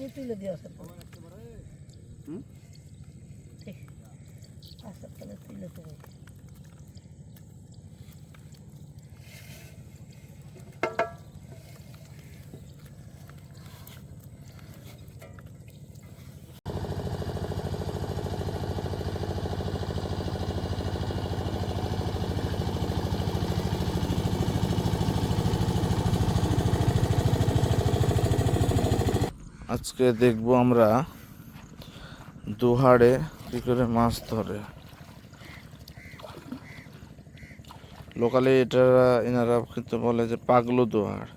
তুমি তুলে দিও? ঠিক। আচ্ছা তাহলে তুলে দেবো। আজকে দেখব আমরা দুহাড়ে কি করে মাছ ধরে। লোকালে এটা এনারা কিন্তু বলে যে পাগলু দোহাড়।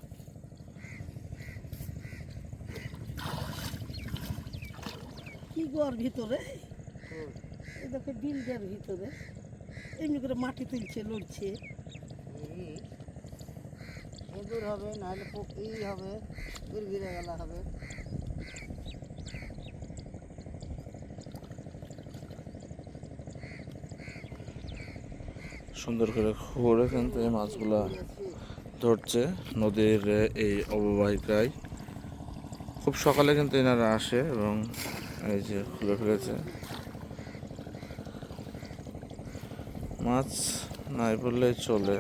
কি গোয়ার ভিতরে? এই দেখো বিলটার ভিতরে। এমনি করে মাটি তুলছে লড়ছে। হবে নাহলে হবে গিরগিরে গেলা হবে। সুন্দর করে ঘুরে কিন্তু এই মাছগুলা ধরছে। নদীর এই অববাহিকায়। খুব সকালে কিন্তু এনারা আসে এবং এই যে খুলে ফেলেছে। মাছ নাই বললেই চলে।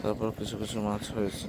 তারপর কিছু কিছু মাছ হয়েছে।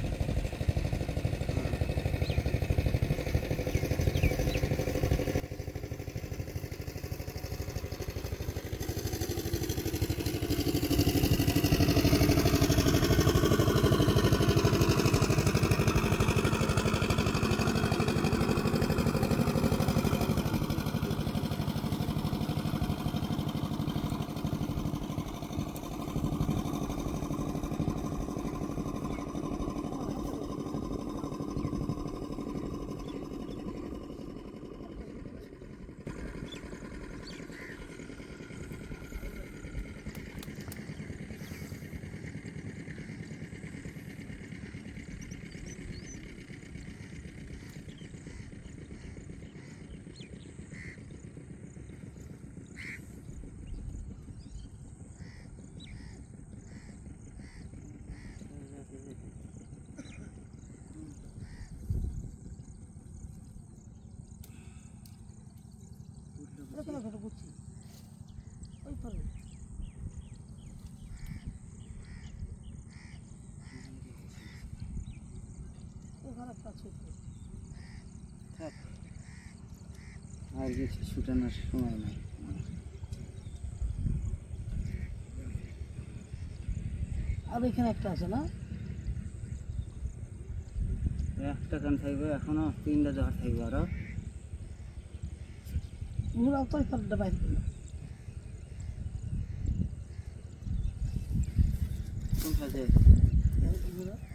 না ঘরে বুঝছি ওই পারে আর কিছু ছুটানোর সময় নাই। আর এখানে একটা আছে না? একটা কান থাকবে এখনও তিনটা জহর থাকবে আরও। ঘুরাও তো পারটা বাইরে করল কোন ঘুরাও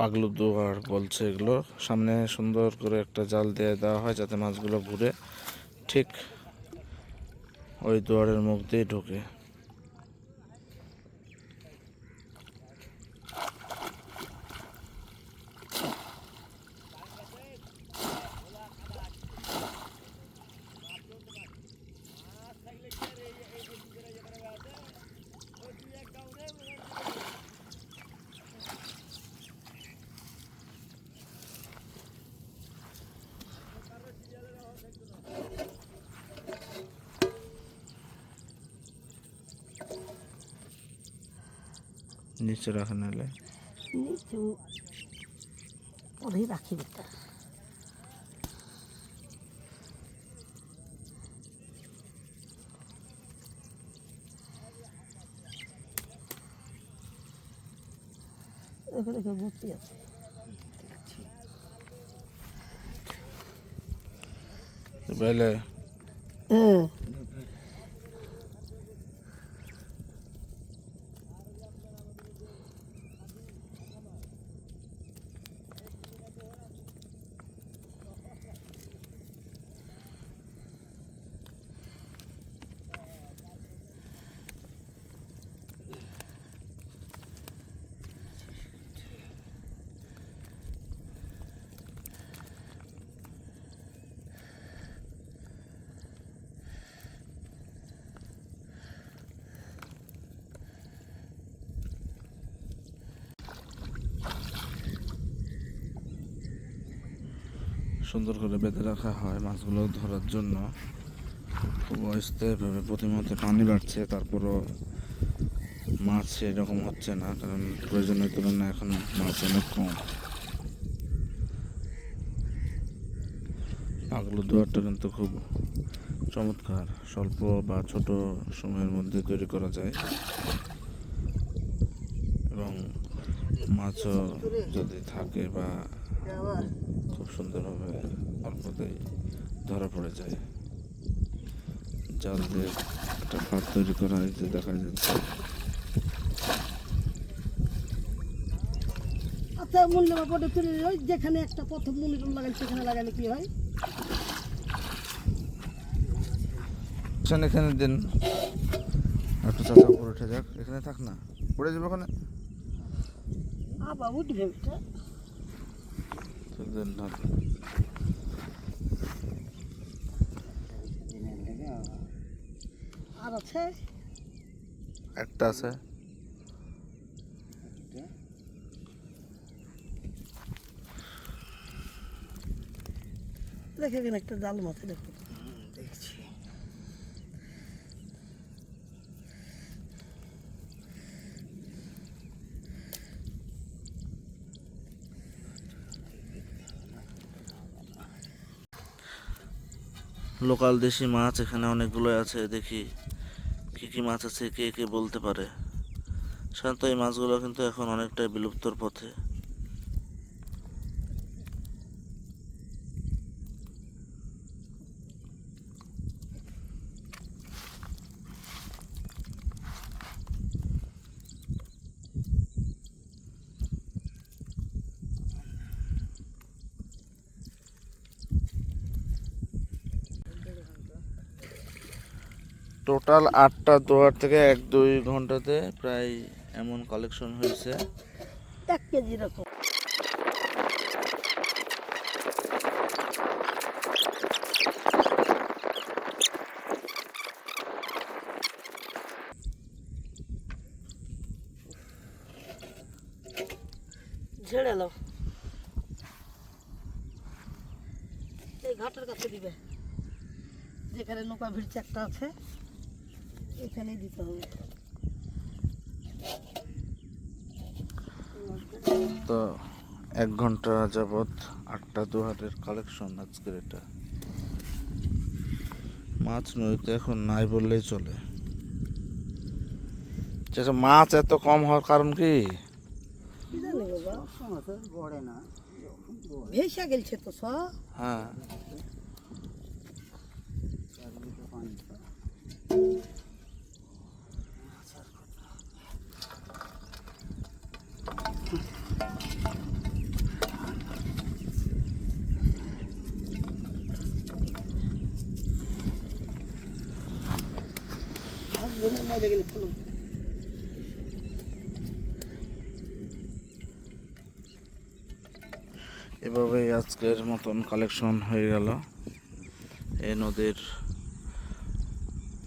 পাগলু দুয়ার বলছে এগুলো। সামনে সুন্দর করে একটা জাল দিয়ে দেওয়া হয় যাতে মাছগুলো ঘুরে ঠিক ওই দুয়ারের মুখ দিয়ে ঢোকে। নিচে রাখা নাহলে নিচু পরেই রাখি এটা এখানে কেউ ভর্তি আছে বেলে হ্যাঁ সুন্দর করে বেঁধে রাখা হয় মাছগুলো ধরার জন্য। খুব অস্থায়ীভাবে প্রতিমতে পানি বাড়ছে, তারপরও মাছ সেরকম হচ্ছে না, কারণ প্রয়োজনের তুলনায় এখন মাছ অনেক কম। পাগলো দুয়ারটা কিন্তু খুব চমৎকার, স্বল্প বা ছোট সময়ের মধ্যে তৈরি করা যায়। এবং মাছও যদি থাকে বা খুব সুন্দরভাবে অল্পতেই ধরা পড়ে যায়। জাল দিয়ে একটা ফাঁদ তৈরি করা হয়েছে দেখা যাচ্ছে। আচ্ছা মূল্যবান পটে তুলে ওই যেখানে একটা প্রথম মূল্য লাগাই সেখানে লাগালে কি হয়? এখানে দিন। একটু চাচা উপরে উঠে যাক। এখানে থাক না। পড়ে যাবে ওখানে? আবার উঠবে আর আছে একটা আছে। দেখে একটা জাল মাছ দেখো। লোকাল দেশি মাছ এখানে অনেকগুলো আছে, দেখি কি কি মাছ আছে, কে কে বলতে পারে। সাধারণত এই মাছগুলো কিন্তু এখন অনেকটাই বিলুপ্তর পথে। টোটাল আটটা দোয়ার থেকে এক, দুই ঘন্টাতে প্রায় এমন কালেকশন হয়েছে। এক কেজি রকম এই ঘাটের কাছে দিবে। যেখানে নৌকা ভিড়ছে একটা আছে। এখানেই দিতে হবে। তো এক ঘণ্টা যাবৎ আটটা দোহারের কালেকশন আজকের এটা। মাছ নদীতে এখন নাই বললেই চলে। আচ্ছা মাছ এত কম হওয়ার কারণ কি? ভেসা গেলছে তো সব। হ্যাঁ চারদিকে পানি তো। মাছ ধরে মজা গেলে ফুল এভাবেই আজকের মতন কালেকশন হয়ে গেল। এই নদীর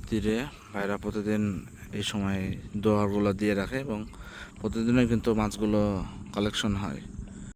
তীরে ভাইরা প্রতিদিন এই সময় দোহারগুলো দিয়ে রাখে এবং প্রতিদিনই কিন্তু মাছগুলো কালেকশন হয়।